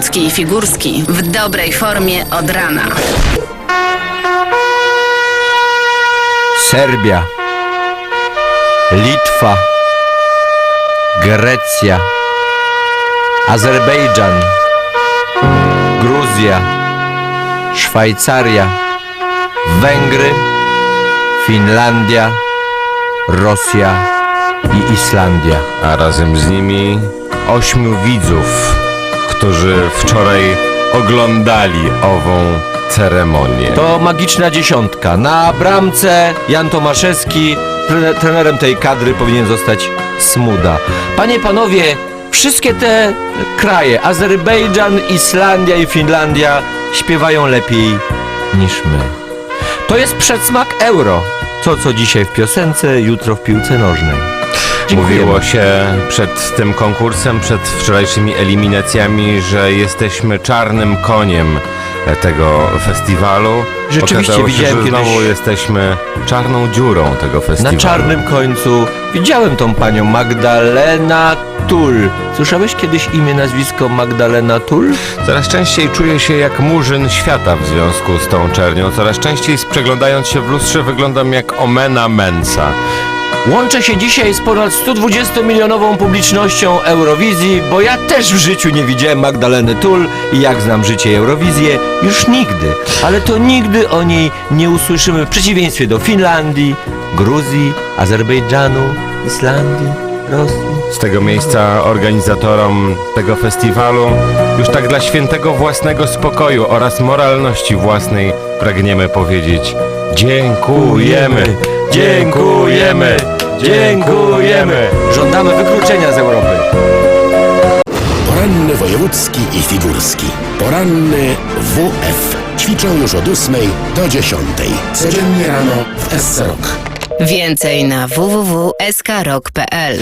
i figurski w dobrej formie od rana. Serbia, Litwa, Grecja, Azerbejdżan, Gruzja, Szwajcaria, Węgry, Finlandia, Rosja i Islandia. a razem z nimi ośmiu widzów, którzy wczoraj oglądali ową ceremonię. To magiczna dziesiątka. Na bramce Jan Tomaszewski, tre- trenerem tej kadry powinien zostać Smuda. Panie, panowie, wszystkie te kraje, Azerbejdżan, Islandia i Finlandia śpiewają lepiej niż my. To jest przedsmak euro. To, co dzisiaj w piosence, jutro w piłce nożnej. Dziękujemy. Mówiło się przed tym konkursem, przed wczorajszymi eliminacjami, że jesteśmy czarnym koniem tego festiwalu. Rzeczywiście Okazało się, widziałem że kiedyś- znowu jesteśmy czarną dziurą tego festiwalu. Na czarnym końcu widziałem tą panią Magdalena Tul. Słyszałeś kiedyś imię, nazwisko Magdalena Tul? Coraz częściej czuję się jak murzyn świata w związku z tą czernią. Coraz częściej przeglądając się w lustrze wyglądam jak Omena Mensa. Łączę się dzisiaj z ponad 120-milionową publicznością Eurowizji, bo ja też w życiu nie widziałem Magdaleny Tul i jak znam życie Eurowizję, już nigdy. Ale to nigdy o niej nie usłyszymy w przeciwieństwie do Finlandii, Gruzji, Azerbejdżanu, Islandii, Rosji. Z tego miejsca organizatorom tego festiwalu już tak dla świętego własnego spokoju oraz moralności własnej pragniemy powiedzieć dziękujemy, dziękujemy, dziękujemy. Żądamy wykluczenia z Europy. Poranny wojewódzki i figurski. Poranny WF. Ćwiczą już od 8 do 10. Codziennie rano w SC Rock. Więcej na www.skrok.pl